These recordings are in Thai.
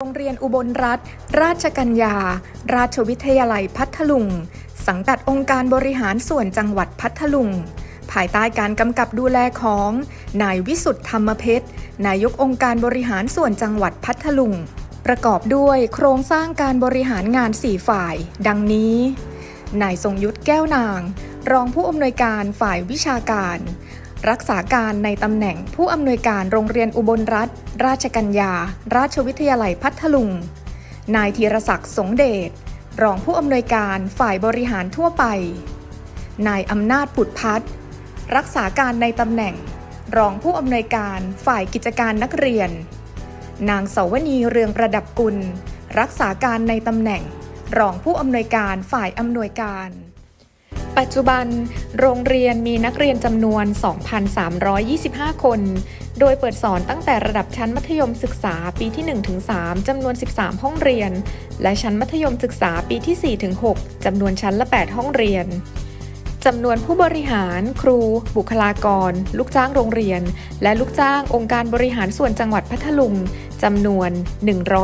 โรงเรียนอุบลรัฐ ราชกัญญา ราชวิทยาลัยพัทลุง สังกัดองค์การบริหารส่วนจังหวัดพัทลุง ภายใต้การกำกับดูแลของ นายวิสุทธธรรมเพชร นายกองค์การบริหารส่วนจังหวัดพัทลุง ประกอบด้วยโครงสร้างการบริหารงาน 4 ฝ่าย ดังนี้ นายทรงยุทธแก้วนาง รองผู้อำนวยการฝ่ายวิชาการ รักษาการในตำแหน่งผู้อำนวยการโรงเรียนอุบลรัฐ ราชกัญญา ราชวิทยาลัยพัทลุง นายธีรศักดิ์สงเดช รองผู้อำนวยการฝ่ายบริหารทั่วไป นายอำนาจผุดพัฒน์รักษาการในตำแหน่ง รองผู้อำนวยการฝ่ายกิจการนักเรียน นางเสาวนีเรืองประดับกุล รักษาการในตำแหน่ง รองผู้อำนวยการฝ่ายอำนวยการ ปัจจุบันโรงเรียนมีนักเรียนจำนวน 2,325 คน โดยเปิดสอนตั้งแต่ระดับชั้นมัธยมศึกษาปีที่ 1-3จำนวน 13 ห้องเรียน และชั้นมัธยมศึกษาปีที่ 4-6จำนวนชั้นละ 8 ห้องเรียนจำนวนผู้บริหาร ครู บุคลากร ลูกจ้างโรงเรียน และลูกจ้างองค์การบริหารส่วนจังหวัดพัทลุงจำนวน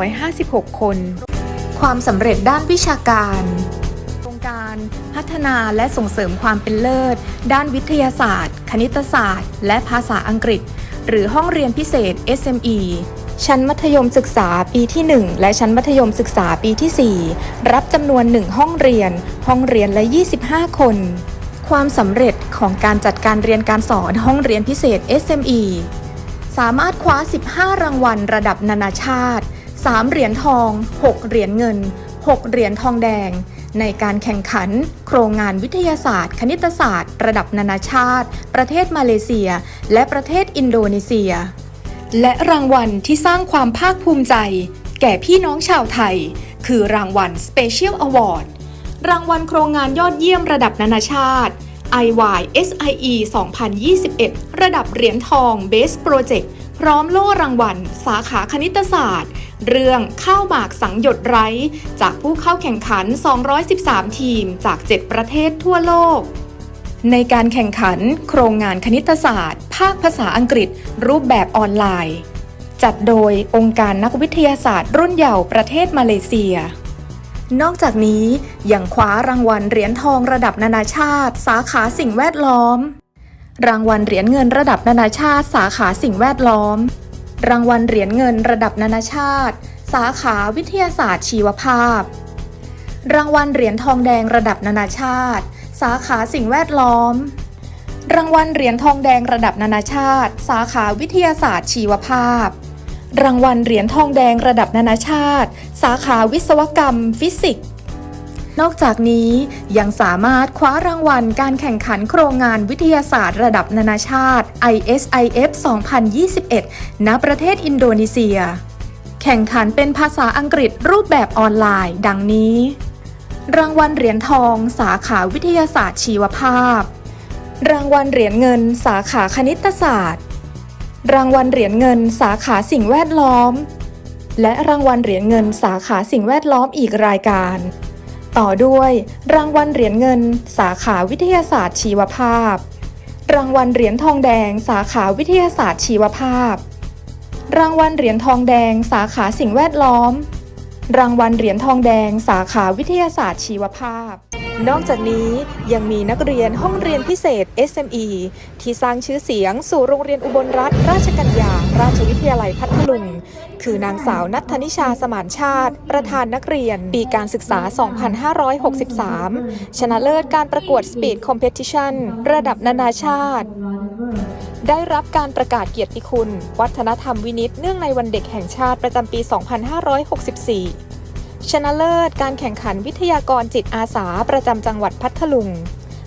156 คน ความสำเร็จด้านวิชาการโครงการ พัฒนาและส่งเสริมความเป็นเลิศ ด้านวิทยาศาสตร์ คณิตศาสตร์ และภาษาอังกฤษ หรือห้องเรียนพิเศษ SME ชั้นมัธยมศึกษาปีที่ 1 และชั้นมัธยมศึกษาปีที่ 4 รับจำนวน 1 ห้องเรียน ห้องเรียนละ 25 คน ความสำเร็จของการจัดการเรียนการสอนห้องเรียนพิเศษ SME สามารถคว้า 15 รางวัลระดับนานาชาติ 3 เหรียญทอง 6 เหรียญเงิน 6 เหรียญทองแดง ในการแข่งขัน โครงงานวิทยาศาสตร์ คณิตศาสตร์ ระดับนานาชาติ ประเทศมาเลเซีย และประเทศอินโดนีเซีย และรางวัลที่สร้างความภาคภูมิใจ แก่พี่น้องชาวไทย คือรางวัล Special Award รางวัลโครงงานยอดเยี่ยมระดับนานาชาติ IY SIE 2021 ระดับเหรียญทอง Best Project ร้อมโล่รางวัล สาขาคณิตศาสตร์ เรื่องข้าวหมากสังหยดไร้ จากผู้เข้าแข่งขัน 213 ทีมจาก 7 ประเทศทั่วโลก ในการแข่งขัน โครงงานคณิตศาสตร์ ภาคภาษาอังกฤษ รูปแบบออนไลน์ จัดโดยองค์การนักวิทยาศาสตร์ รุ่นเยาว์ประเทศมาเลเซียนอกจากนี้ยังคว้ารางวัลเหรียญทองระดับนานาชาติ สาขาสิ่งแวดล้อม รางวัลเหรียญเงินระดับนานาชาติ สาขาสิ่งแวดล้อม รางวัลเหรียญเงินระดับนานาชาติ สาขาวิทยาศาสตร์ชีวภาพ รางวัลเหรียญทองแดงระดับนานาชาติ สาขาสิ่งแวดล้อม รางวัลเหรียญทองแดงระดับนานาชาติ สาขาวิทยาศาสตร์ชีวภาพ รางวัลเหรียญทองแดงระดับนานาชาติ สาขาวิศวกรรม ฟิสิกส์ นอกจากนี้ยังสามารถคว้ารางวัลการแข่งขันโครงงานวิทยาศาสตร์ระดับนานาชาติ ISIF 2021 ณ ประเทศอินโดนีเซีย แข่งขันเป็นภาษาอังกฤษรูปแบบออนไลน์ ดังนี้ รางวัลเหรียญทอง สาขาวิทยาศาสตร์ชีวภาพ รางวัลเหรียญเงิน สาขาคณิตศาสตร์ รางวัลเหรียญเงิน สาขาสิ่งแวดล้อม และรางวัลเหรียญเงินสาขาสิ่งแวดล้อมอีกรายการ ต่อด้วยรางวัลเหรียญเงิน สาขาวิทยาศาสตร์ชีวภาพ รางวัลเหรียญทองแดง สาขาวิทยาศาสตร์ชีวภาพ รางวัลเหรียญทองแดง สาขาสิ่งแวดล้อม รางวัลเหรียญทองแดง สาขาวิทยาศาสตร์ชีวภาพ นอกจากนี้ยังมีนักเรียนห้องเรียนพิเศษ SME ที่สร้างชื่อเสียงสู่โรงเรียนอุบลรัฐราชกัญญาราชวิทยาลัยพัทลุง คือนางสาวนัทธนิชาสมานชาติ ประธานนักเรียน ปีการศึกษา 2563 ชนะเลิศการประกวด Speed Competition ระดับนานาชาติ ได้รับการประกาศเกียรติคุณ วัฒนธรรมวินิตเนื่องในวันเด็กแห่งชาติประจำปี 2564 ชนะเลิศการแข่งขันวิทยากรจิตอาสาประจำจังหวัดพัทลุง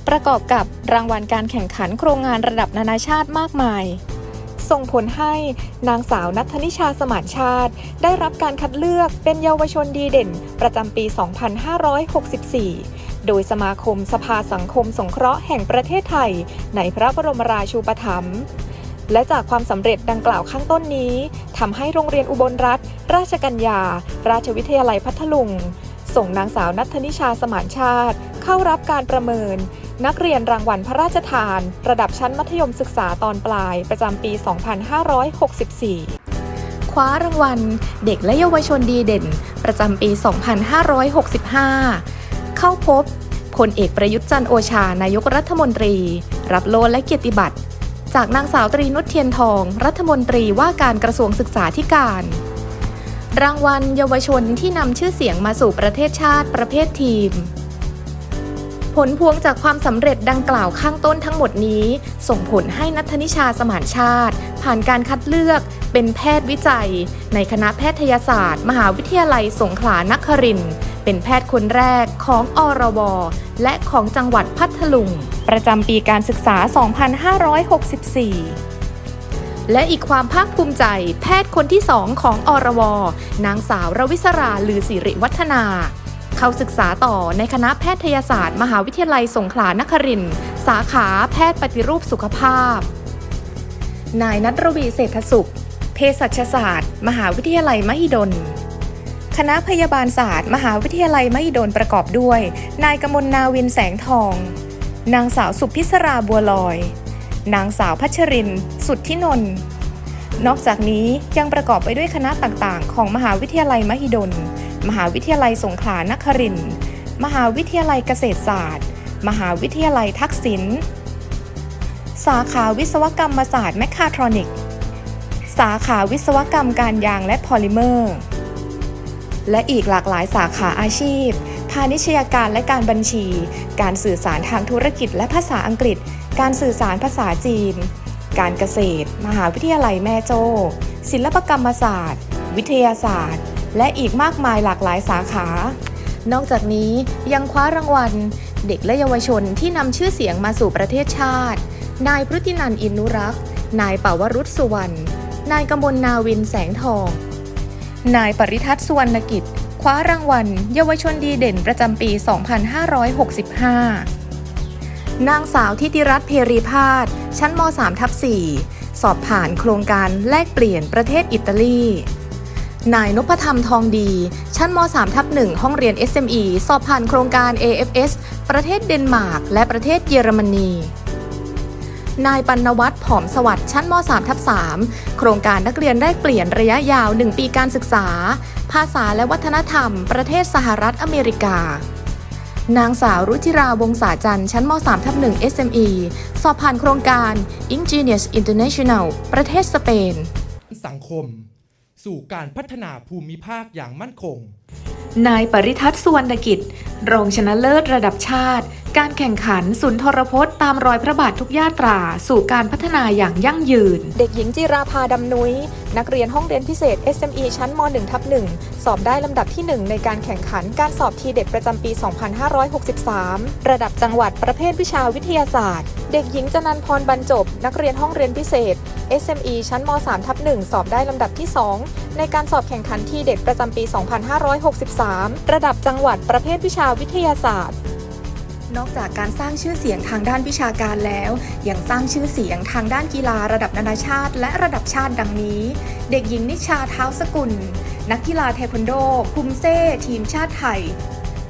ประกอบกับรางวัลการแข่งขันโครงงานระดับนานาชาติมากมาย ส่งผลให้นางสาวนัทธนิชาสมานชาติ ได้รับการคัดเลือกเป็นเยาวชนดีเด่น ประจำปี 2564 โดยสมาคมสภาสังคมสงเคราะห์แห่งประเทศไทย ในพระบรมราชูปถัมภ์และจากความสำเร็จดังกล่าวข้างต้นนี้ทำให้โรงเรียนอุบลรัฐ ราชกัญญา ราชวิทยาลัยพัทลุง ส่งนางสาวนัทธนิชาสมานชาติ เข้ารับการประเมิน นักเรียนรางวัลพระราชทาน ระดับชั้นมัธยมศึกษาตอนปลายประจำปี 2564 คว้ารางวัล เด็กและเยาวชนดีเด่น ประจำปี 2565 เข้าพบพลเอกประยุทธ์จันโอชานายกรัฐมนตรี รับโลและเกียรติบัตร จากนางสาวตรีนุชเทียนทอง รัฐมนตรีว่าการกระทรวงศึกษาธิการ รางวัลเยาวชนที่นำชื่อเสียงมาสู่ประเทศชาติประเภททีม ผลพวงจากความสำเร็จดังกล่าวข้างต้นทั้งหมดนี้ ส่งผลให้นัทนิชาสมานชาติ ผ่านการคัดเลือกเป็นแพทย์วิจัย ในคณะแพทยศาสตร์ มหาวิทยาลัยสงขลานครินทร์เป็นแพทย์คนแรกของอรว และของจังหวัดพัทลุง ประจำปีการศึกษา 2564และอีกความภาคภูมิใจ แพทย์คนที่สองของอรว นางสาวรวิศราลือสิริวัฒนา เข้าศึกษาต่อในคณะแพทยศาสตร์ มหาวิทยาลัยสงขลานครินทร์สาขาแพทย์ปฏิรูปสุขภาพ นายนัทรวีเศรษฐสุข เภสัชศาสตร์ มหาวิทยาลัยมหิดล คณะพยาบาลศาสตร์ มหาวิทยาลัยมหิดลประกอบด้วย นายกมลนาวินแสงทอง นางสาวสุพิศราบัวลอย นางสาวพัชริน สุทธินนท์นอกจากนี้ยังประกอบไปด้วยคณะต่างๆ ของมหาวิทยาลัยมหิดล มหาวิทยาลัยสงขลานครินทร์มหาวิทยาลัยเกษตรศาสตร์ มหาวิทยาลัยทักษิณ สาขาวิศวกรรมศาสตร์แมคคาทรอนิก สาขาวิศวกรรมการยางและพอลิเมอร์ และอีกหลากหลายสาขาอาชีพ พาณิชยการและการบัญชี การสื่อสารทางธุรกิจและภาษาอังกฤษ การสื่อสารภาษาจีน การเกษตร มหาวิทยาลัยแม่โจ้ ศิลปกรรมศาสตร์ วิทยาศาสตร์ และอีกมากมายหลากหลายสาขา นอกจากนี้ยังคว้ารางวัล เด็กและเยาวชนที่นำชื่อเสียงมาสู่ประเทศชาติ นายพฤตินันท์อินุรักษ์ นายป่าวรุษสุวรรณ นายกมลนาวินแสงทอง นายปริทัศน์สุวรรณกิจ คว้ารางวัล เยาวชนดีเด่นประจำปี 2565 นางสาวทิติรัตน์เพรีพาสชั้นม 3 ทับ4สอบผ่านโครงการแลกเปลี่ยนประเทศอิตาลี นายนพธรรมทองดี ชั้นม 3 ทับ1ห้องเรียน SME สอบผ่านโครงการ AFS ประเทศเดนมาร์ก และประเทศเยอรมนี นายปัณวัฒน์ผอมสวัสดิ์ชั้นม 3 ทับ3โครงการนักเรียนแลกเปลี่ยนระยะยาว 1 ปีการศึกษา ภาษาและวัฒนธรรม ประเทศสหรัฐอเมริกา นางสาวรุจิราวงศาจันทร์ชั้นม 3 ทับ1 SME สอบผ่านโครงการ Ingenious International ประเทศสเปน สังคม สู่การพัฒนาภูมิภาคอย่างมั่นคง นายปริทัศน์สุวรรณกิจ รองชนะเลิศระดับชาติ การแข่งขันสุนทรพจน์ตามรอยพระบาททุกยาตรา สู่การพัฒนาอย่างยั่งยืน เด็กหญิงจิราภาดำนุ้ย นักเรียนห้องเรียนพิเศษ SME ชั้นม 1 ทับ1สอบได้ลำดับที่ 1 ในการแข่งขันการสอบทีเด็ดประจำปี 2563 ระดับจังหวัดประเภทวิชาวิทยาศาสตร์ เด็กหญิงจนันพรบรรจบ นักเรียนห้องเรียนพิเศษ SME ชั้นม 3 ทับ1สอบได้ลำดับที่ 2 ในการสอบแข่งขันทีเด็ดประจำปี 2563 ระดับจังหวัดประเภทวิชาวิทยาศาสตร์ นอกจากการสร้างชื่อเสียงทางด้านวิชาการแล้ว ยังสร้างชื่อเสียงทางด้านกีฬาระดับนานาชาติ และระดับชาติดังนี้ เด็กหญิงนิชาเท้าสกุล นักกีฬาเทควันโด คุมเซ่ทีมชาติไทย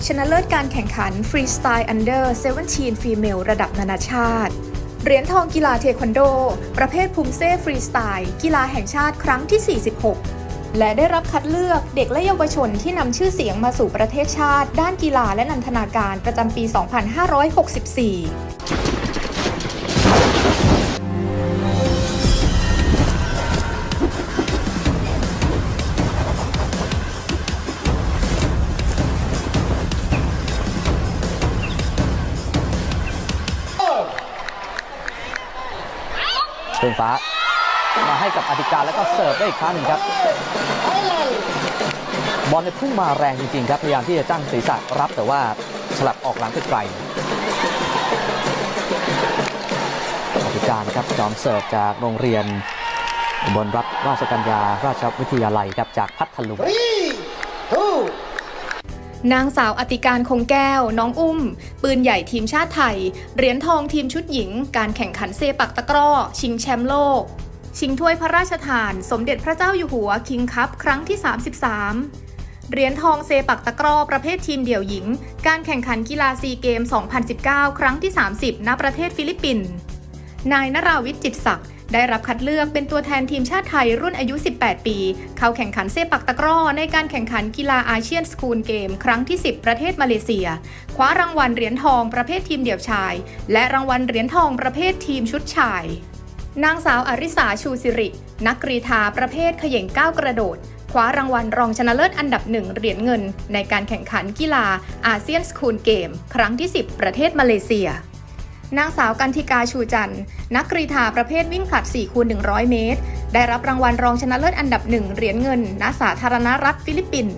ชนะเลิศการแข่งขันฟรีสไตล์อันเดอร์17ฟีเมลระดับนานาชาติ เหรียญทองกีฬาเทควันโด ประเภทภูมิเซ่ฟรีสไตล์กีฬาแห่งชาติครั้งที่ 46 และได้รับคัดเลือกเด็กและเยาวชนที่นำชื่อเสียงมาสู่ประเทศชาติ ด้านกีฬาและนันทนาการประจำปี 2564เฟื่องฟ้า มาให้กับอธิการแล้วก็เสิร์ฟได้อีกครั้งหนึ่งครับ บอลเนี่ยพุ่งมาแรงจริงๆครับพยายามที่จะตั้งศีรษะรับแต่ว่าฉลับออกหลังไปไกลอธิการครับจอมเสิร์ฟจากโรงเรียนอุบนรัฐราชกัญญาราชวิทยาลัยครับจากพัทลุงนางสาวอติการคงแก้ว น้องอุ้ม ปืนใหญ่ทีมชาติไทย เหรียญทองทีมชุดหญิง การแข่งขันเซปักตะกร้อ ชิงแชมป์โลก ชิงถ้วยพระราชทาน สมเด็จพระเจ้าอยู่หัวคิงคัพครั้งที่ 33 เหรียญทองเซปักตะกร้อประเภททีมเดี่ยวหญิง การแข่งขันกีฬาซีเกม 2019 ครั้งที่ 30 ณ ประเทศฟิลิปปินส์ นายนราวิทย์จิตศักดิ์ได้รับคัดเลือกเป็นตัวแทนทีมชาติไทยรุ่นอายุ 18 ปี เข้าแข่งขันเซปักตะกร้อในการแข่งขันกีฬาอาเซียนสคูลเกม ครั้งที่ 10 ประเทศมาเลเซีย คว้ารางวัลเหรียญทองประเภททีมเดี่ยวชาย และรางวัลเหรียญทองประเภททีมชุดชาย นางสาวอริสาชูสิริ นักกรีธาประเภทเขย่งก้าวกระโดด คว้ารางวัลรองชนะเลิศอันดับหนึ่งเหรียญเงิน ในการแข่งขันกีฬาอาเซียนสคูลเกม ครั้งที่ 10 ประเทศมาเลเซีย นางสาวกันธิกาชูจันทร์ นักกรีธาประเภทวิ่งผลัด4คูณ100 เมตร ได้รับรางวัลรองชนะเลิศอันดับหนึ่งเหรียญเงินณสาธารณรัฐฟิลิปปินส์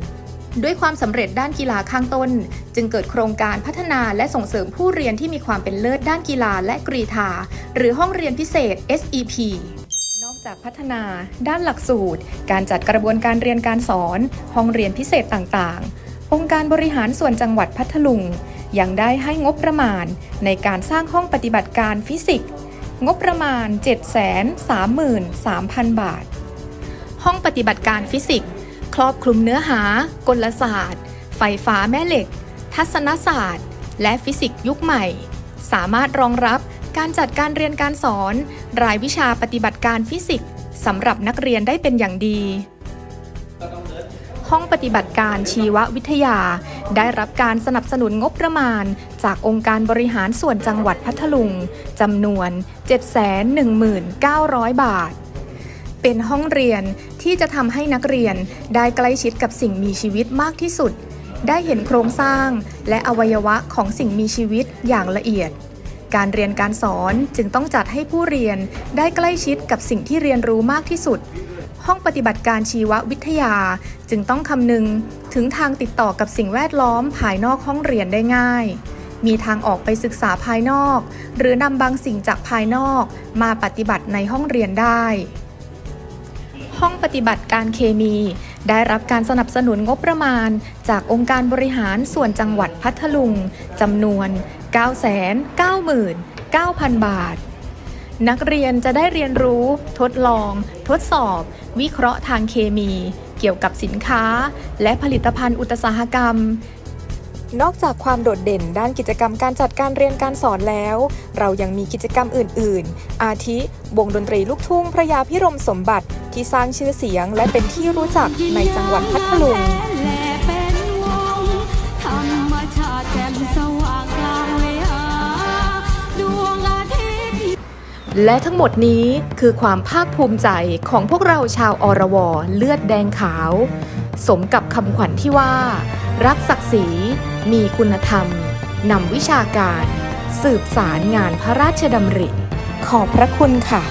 ด้วยความสำเร็จด้านกีฬาข้างต้น จึงเกิดโครงการพัฒนาและส่งเสริมผู้เรียนที่มีความเป็นเลิศด้านกีฬาและกรีธาหรือห้องเรียนพิเศษ SEP นอกจากพัฒนา ด้านหลักสูตร การจัดกระบวนการเรียนการสอน ห้องเรียนพิเศษต่างๆ องค์การบริหารส่วนจังหวัดพัทลุง ยังได้ให้งบประมาณในการสร้างห้องปฏิบัติการฟิสิกส์งบประมาณ 733,000 บาท ห้องปฏิบัติการฟิสิกส์ รอบคลุมเนื้อหา กลศาสตร์ ไฟฟ้าแม่เหล็ก ทัศนศาสตร์ และฟิสิกส์ยุคใหม่ สามารถรองรับการจัดการเรียนการสอน รายวิชาปฏิบัติการฟิสิกส์สำหรับนักเรียนได้เป็นอย่างดี ห้องปฏิบัติการชีววิทยา ได้รับการสนับสนุนงบประมาณ จากองค์การบริหารส่วนจังหวัดพัทลุงจำนวน 719,000 บาท เป็นห้องเรียน ที่จะทำให้นักเรียนได้ใกล้ชิดกับสิ่งมีชีวิตมากที่สุด ได้เห็นโครงสร้างและอวัยวะของสิ่งมีชีวิตอย่างละเอียด การเรียนการสอนจึงต้องจัดให้ผู้เรียนได้ใกล้ชิดกับสิ่งที่เรียนรู้มากที่สุด ห้องปฏิบัติการชีววิทยาจึงต้องคำนึงถึงทางติดต่อกับสิ่งแวดล้อมภายนอกห้องเรียนได้ง่ายมีทางออกไปศึกษาภายนอก หรือนำบางสิ่งจากภายนอกมาปฏิบัติในห้องเรียนได้ ห้องปฏิบัติการเคมี ได้รับการสนับสนุนงบประมาณ จากองค์การบริหารส่วนจังหวัดพัทลุงจำนวน 999,000 บาท นักเรียนจะได้เรียนรู้ ทดลอง ทดสอบ วิเคราะห์ทางเคมี เกี่ยวกับสินค้า และผลิตภัณฑ์อุตสาหกรรม นอกจากความโดดเด่นด้านกิจกรรมการจัดการเรียนการสอนแล้ว เรายังมีกิจกรรมอื่น ๆ อาทิ วงดนตรีลูกทุ่งพระยาพิรมสมบัติที่สร้างชื่อเสียงและเป็นที่รู้จักในจังหวัดพัทลุงและเป็นวงธลางและทั้งหมดนี้คือความภาคภูมิใจของพวกเราชาวอรวเลือดแดงขาว สมกับคำขวัญที่ว่า รักศักดิ์ศรี มีคุณธรรม นำวิชาการ สืบสารงานพระราชดำริ ขอบพระคุณค่ะ